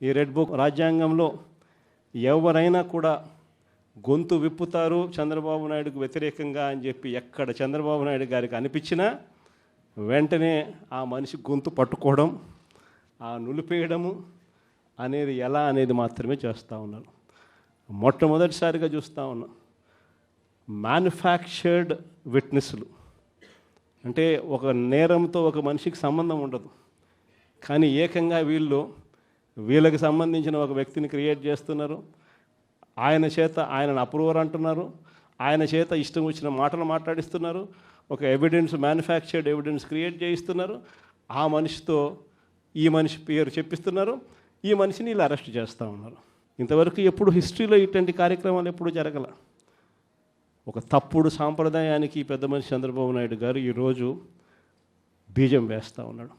ఈ red book రాజ్యాంగంలో ఎవరైనా కూడా గొంతు విప్పుతారు చంద్రబాబు నాయుడుకు వ్యతిరేకంగా అని చెప్పి ఎక్కడ చంద్రబాబు నాయుడు గారికి అనిపించినా వెంటనే ఆ మనిషి గొంతు పట్టుకోవడం ఆ నులిపేయడము అనేది ఎలా అనేది మాత్రమే చేస్తూ ఉన్నారు మొట్టమొదటిసారిగా చూస్తూ ఉన్నాం మ్యానుఫ్యాక్చర్డ్ విట్నెస్లు అంటే ఒక నేరంతో ఒక మనిషికి సంబంధం ఉండదు. కానీ ఏకంగా వీళ్ళు వీళ్ళకి సంబంధించిన ఒక వ్యక్తిని క్రియేట్ చేస్తున్నారు. ఆయన చేత ఆయనను అప్రూవర్ అంటున్నారు. ఆయన చేత ఇష్టం వచ్చిన మాటలు మాట్లాడిస్తున్నారు. ఒక ఎవిడెన్స్ మ్యానుఫ్యాక్చర్డ్ ఎవిడెన్స్ క్రియేట్ చేయిస్తున్నారు. ఆ మనిషితో ఈ మనిషి పేరు చెప్పిస్తున్నారు. ఈ మనిషిని వీళ్ళు అరెస్ట్ చేస్తూ ఉన్నారు. ఇంతవరకు ఎప్పుడు హిస్టరీలో ఇటువంటి కార్యక్రమాలు ఎప్పుడు జరగల? ఒక తప్పుడు సాంప్రదాయానికి పెద్ద మనిషి చంద్రబాబు నాయుడు గారు ఈరోజు బీజం వేస్తూ ఉన్నాడు.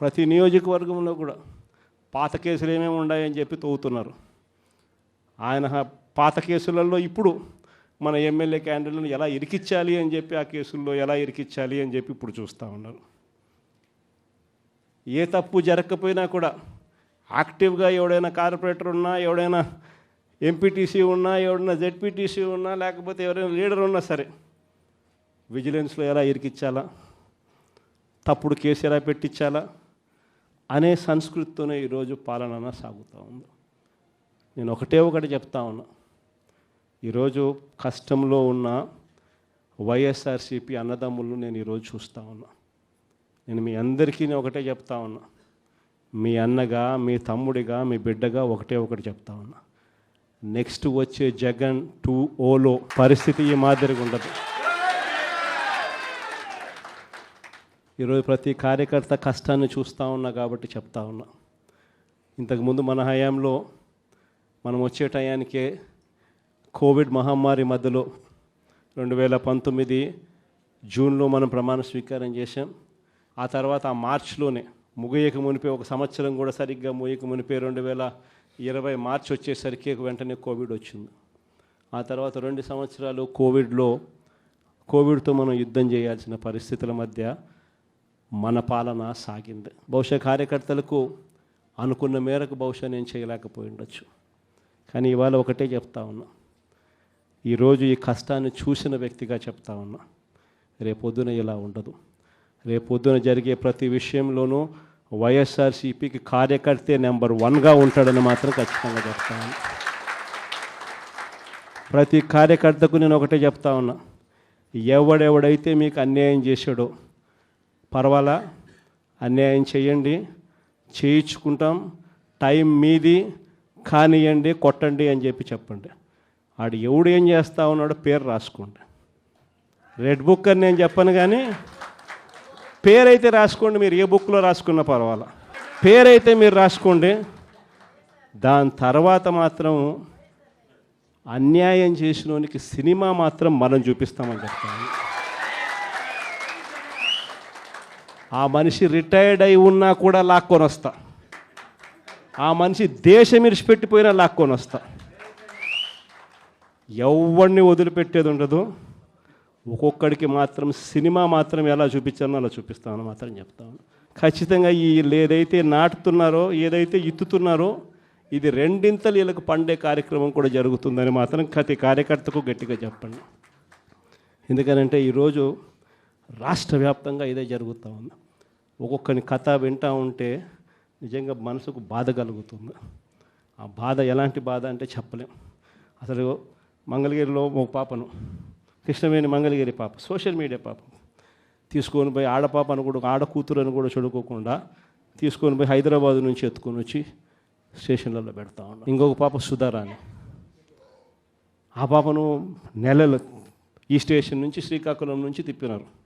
ప్రతి నియోజకవర్గంలో కూడా పాత కేసులు ఏమేమి ఉన్నాయని చెప్పి తవ్వుతున్నారు. ఆయన పాత కేసులలో ఇప్పుడు మన ఎమ్మెల్యే క్యాండిడేట్లను ఎలా ఇరికిచ్చాలి అని చెప్పి ఆ కేసుల్లో ఎలా ఇరికిచ్చాలి అని చెప్పి ఇప్పుడు చూస్తూ ఉన్నారు. ఏ తప్పు జరగకపోయినా కూడా యాక్టివ్గా ఎవడైనా కార్పొరేటర్ ఉన్నా ఎవడైనా ఎంపీటీసీ ఉన్నా ఎవడైనా జెడ్పీటీసీ ఉన్నా లేకపోతే ఎవరైనా లీడర్ ఉన్నా సరే విజిలెన్స్లో ఎలా ఇరికిచ్చాలా తప్పుడు కేసు ఎలా పెట్టించాలా? అనే సంస్కృతితోనే ఈరోజు పాలన సాగుతూ ఉంది. నేను ఒకటే ఒకటి చెప్తా ఉన్నా. ఈరోజు కష్టంలో ఉన్న వైఎస్ఆర్సీపీ అన్నదమ్ములు నేను ఈరోజు చూస్తూ ఉన్నా. నేను మీ అందరికీ నేను ఒకటే చెప్తా ఉన్నా. మీ అన్నగా మీ తమ్ముడిగా మీ బిడ్డగా ఒకటే ఒకటి చెప్తా ఉన్నా. నెక్స్ట్ వచ్చే జగన్ టూ ఓలో పరిస్థితి ఈ మాదిరిగా ఉండదు. ఈరోజు ప్రతి కార్యకర్త కష్టాన్ని చూస్తూ ఉన్నా కాబట్టి చెప్తా ఉన్నా. ఇంతకుముందు మన హయాంలో మనం వచ్చే టయానికే కోవిడ్ మహమ్మారి మధ్యలో రెండు వేల పంతొమ్మిది జూన్లో మనం ప్రమాణ స్వీకారం చేశాం. ఆ తర్వాత ఆ మార్చ్లోనే ముగియక మునిపే ఒక సంవత్సరం కూడా సరిగ్గా ముగియక మునిపే రెండు వేల ఇరవై మార్చ్ వచ్చేసరికి వెంటనే కోవిడ్ వచ్చింది. ఆ తర్వాత రెండు సంవత్సరాలు కోవిడ్లో కోవిడ్తో మనం యుద్ధం చేయాల్సిన పరిస్థితుల మధ్య మన పాలన సాగింది. బహుశా కార్యకర్తలకు అనుకున్న మేరకు బహుశా నేను చేయలేకపోయి ఉండొచ్చు కానీ ఇవాళ ఒకటే చెప్తా ఉన్నా. ఈరోజు ఈ కష్టాన్ని చూసిన వ్యక్తిగా చెప్తా ఉన్నా. రేపొద్దున ఇలా ఉండదు. రేపొద్దున జరిగే ప్రతి విషయంలోనూ వైఎస్ఆర్సీపీకి కార్యకర్తే నెంబర్ వన్గా ఉంటాడని మాత్రం ఖచ్చితంగా చెప్తాను ప్రతి కార్యకర్తకు నేను ఒకటే చెప్తా ఉన్నా. ఎవడెవడైతే మీకు అన్యాయం చేశాడో పర్వాలా? అన్యాయం చేయండి. చేయించుకుంటాం. టైం మీది. కానియండి కొట్టండి అని చెప్పి చెప్పండి. ఆడు ఎవడు ఏం చేస్తా ఉన్నాడో పేరు రాసుకోండి. రెడ్ బుక్ అని నేను చెప్పను కానీ పేరైతే రాసుకోండి మీరు ఏ బుక్లో రాసుకున్నా పర్వాలా. పేరైతే మీరు రాసుకోండి. దాని తర్వాత మాత్రం అన్యాయం చేసినోనికి సినిమా మాత్రం మనం చూపిస్తామని చెప్తాను. ఆ మనిషి రిటైర్డ్ అయి ఉన్నా కూడా లాక్కొని వస్తా. ఆ మనిషి దేశం ఇరిచిపెట్టిపోయినా లాక్కొని వస్తా. ఎవరిని వదిలిపెట్టేది ఉండదు. ఒక్కొక్కడికి మాత్రం సినిమా మాత్రం ఎలా చూపించానో అలా చూపిస్తామని మాత్రం చెప్తాను ఖచ్చితంగా ఈ ఏదైతే నాటుతున్నారో ఏదైతే ఇత్తుతున్నారో ఇది రెండింతలు వీళ్ళకి పండే కార్యక్రమం కూడా జరుగుతుందని మాత్రం ప్రతి కార్యకర్తకు గట్టిగా చెప్పండి. ఎందుకనంటే ఈరోజు రాష్ట్ర వ్యాప్తంగా ఇదే జరుగుతూ ఉంది. ఒక్కొక్కని కథ వింటూ ఉంటే నిజంగా మనసుకు బాధ కలుగుతుంది. ఆ బాధ ఎలాంటి బాధ అంటే చెప్పలేం. అసలు మంగళగిరిలో ఒక పాపను కృష్ణవేణి మంగళగిరి పాప సోషల్ మీడియా పాప తీసుకొని పోయి ఆడపాపను కూడా ఆడ కూతురు అని కూడా చూడుకోకుండా తీసుకొని పోయి హైదరాబాద్ నుంచి ఎత్తుకొని వచ్చి స్టేషన్లలో పెడతా ఉన్నాం ఇంకొక పాప సుధారాణి. ఆ పాపను నెలలు ఈ స్టేషన్ నుంచి శ్రీకాకుళం నుంచి తిప్పినారు.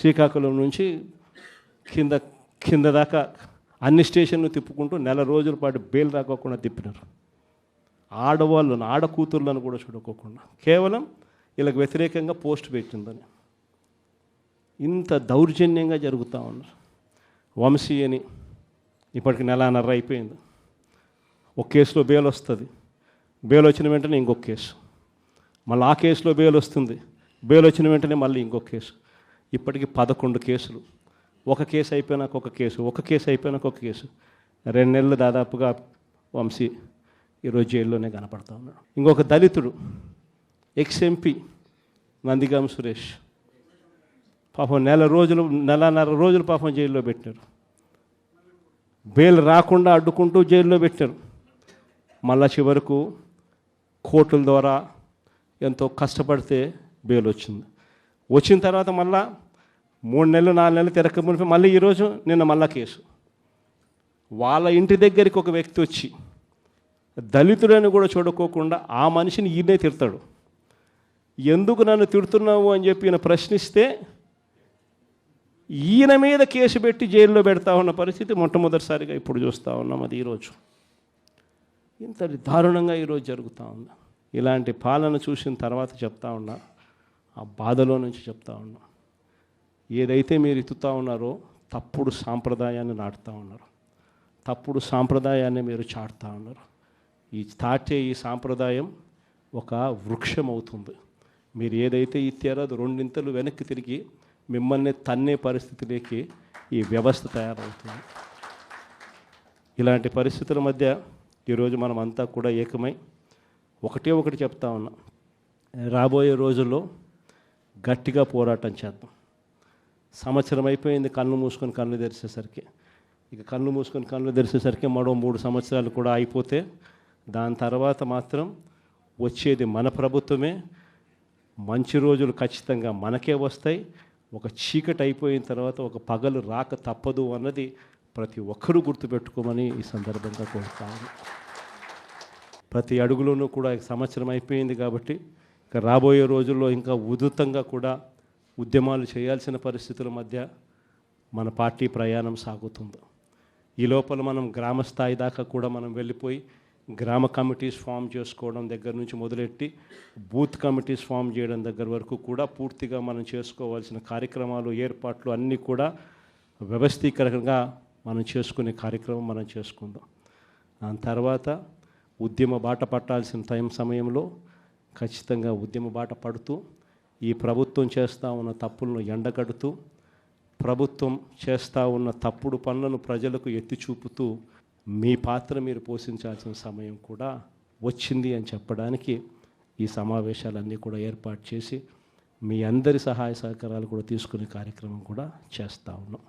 శ్రీకాకుళం నుంచి కింద కింద దాకా అన్ని స్టేషన్లు తిప్పుకుంటూ నెల రోజుల పాటు బెయిల్ రాకోకుండా తిప్పినారు. ఆడవాళ్ళను ఆడ కూతుర్లను కూడా చూడకోకుండా. కేవలం వీళ్ళకి వ్యతిరేకంగా పోస్ట్ పెట్టిందని. ఇంత దౌర్జన్యంగా జరుగుతూ ఉన్నారు. వంశీ అని ఇప్పటికి నెలన్నర అయిపోయింది. ఒక కేసులో బెయిల్ వస్తుంది. బెయిల్ వచ్చిన వెంటనే ఇంకొక కేసు. మళ్ళీ ఆ కేసులో బెయిల్ వస్తుంది. బెయిల్ వచ్చిన వెంటనే మళ్ళీ ఇంకొక కేసు. ఇప్పటికి పదకొండు కేసులు. ఒక కేసు అయిపోయినాక ఒక కేసు ఒక కేసు అయిపోయినాక ఒక కేసు. రెండు నెలలు దాదాపుగా వంశీ ఈరోజు జైల్లోనే కనపడతా ఉన్నాడు. ఇంకొక దళితుడు ఎక్స్ ఎంపీ నందిగాం సురేష్. పాపం నెల రోజులు నెలన్నర రోజులు పాపం జైల్లో పెట్టారు. బెయిల్ రాకుండా అడ్డుకుంటూ జైల్లో పెట్టారు. మళ్ళా చివరకు కోర్టుల ద్వారా ఎంతో కష్టపడితే బెయిల్ వచ్చింది. వచ్చిన తర్వాత మళ్ళా మూడు నెలలు నాలుగు నెలలు తిరగక మునిపి మళ్ళీ ఈరోజు నిన్న మళ్ళా కేసు. వాళ్ళ ఇంటి దగ్గరికి ఒక వ్యక్తి వచ్చి దళితుడని కూడా చూడుకోకుండా ఆ మనిషిని ఈయనే తిడతాడు. ఎందుకు నన్ను తిడుతున్నావు? అని చెప్పి ఈయన ప్రశ్నిస్తే ఈయన మీద కేసు పెట్టి జైల్లో పెడతా ఉన్న పరిస్థితి మొట్టమొదటిసారిగా ఇప్పుడు చూస్తూ ఉన్నాం అది ఈరోజు ఇంత దారుణంగా ఈరోజు జరుగుతూ ఉంది. ఇలాంటి పాలన చూసిన తర్వాత చెప్తా ఉన్నా ఆ బాధలో నుంచి చెప్తా ఉన్నా. ఏదైతే మీరు ఎత్తుతా ఉన్నారో తప్పుడు సాంప్రదాయాన్ని నాటుతూ ఉన్నారు. తప్పుడు సాంప్రదాయాన్ని మీరు చాటుతూ ఉన్నారు. ఈ తాటే ఈ సాంప్రదాయం ఒక వృక్షం అవుతుంది మీరు ఏదైతే ఇచ్చారో అది రెండింతలు వెనక్కి తిరిగి మిమ్మల్ని తన్నే పరిస్థితిలోకి ఈ వ్యవస్థ తయారవుతుంది. ఇలాంటి పరిస్థితుల మధ్య ఈరోజు మనం అంతా కూడా ఏకమై ఒకటే ఒకటి చెప్తా ఉన్నాం. రాబోయే రోజుల్లో గట్టిగా పోరాటం చేద్దాం. సంవత్సరం అయిపోయింది కళ్ళు మూసుకొని కళ్ళు తెరిచేసరికి. ఇక కళ్ళు మూసుకొని కళ్ళు తెరిచేసరికి మరో మూడు సంవత్సరాలు కూడా అయిపోతే దాని తర్వాత మాత్రం వచ్చేది మన ప్రభుత్వమే. మంచి రోజులు ఖచ్చితంగా మనకే వస్తాయి. ఒక చీకటి అయిపోయిన తర్వాత ఒక పగలు రాక తప్పదు అన్నది ప్రతి ఒక్కరూ గుర్తుపెట్టుకోమని ఈ సందర్భంగా కోరుతాను. ప్రతి అడుగులోనూ కూడా సంవత్సరం అయిపోయింది కాబట్టి రాబోయే రోజుల్లో ఇంకా ఉధృతంగా కూడా ఉద్యమాలు చేయాల్సిన పరిస్థితుల మధ్య మన పార్టీ ప్రయాణం సాగుతుంది. ఈ లోపల మనం గ్రామ స్థాయి దాకా కూడా మనం వెళ్ళిపోయి గ్రామ కమిటీస్ ఫామ్ చేసుకోవడం దగ్గర నుంచి మొదలెట్టి బూత్ కమిటీస్ ఫామ్ చేయడం దగ్గర వరకు కూడా పూర్తిగా మనం చేసుకోవాల్సిన కార్యక్రమాలు ఏర్పాట్లు అన్నీ కూడా వ్యవస్థీకరంగా మనం చేసుకునే కార్యక్రమం మనం చేసుకుందాం. దాని తర్వాత ఉద్యమ బాట పట్టాల్సిన టైం సమయంలో ఖచ్చితంగా ఉద్యమ బాట పడుతూ ఈ ప్రభుత్వం చేస్తూ ఉన్న తప్పులను ఎండగడుతూ ప్రభుత్వం చేస్తూ ఉన్న తప్పుడు పనులను ప్రజలకు ఎత్తి చూపుతూ మీ పాత్ర మీరు పోషించాల్సిన సమయం కూడా వచ్చింది అని చెప్పడానికి ఈ సమావేశాలన్నీ కూడా ఏర్పాటు చేసి మీ అందరి సహాయ సహకారాలు కూడా తీసుకునే కార్యక్రమం కూడా చేస్తూ ఉన్నాం.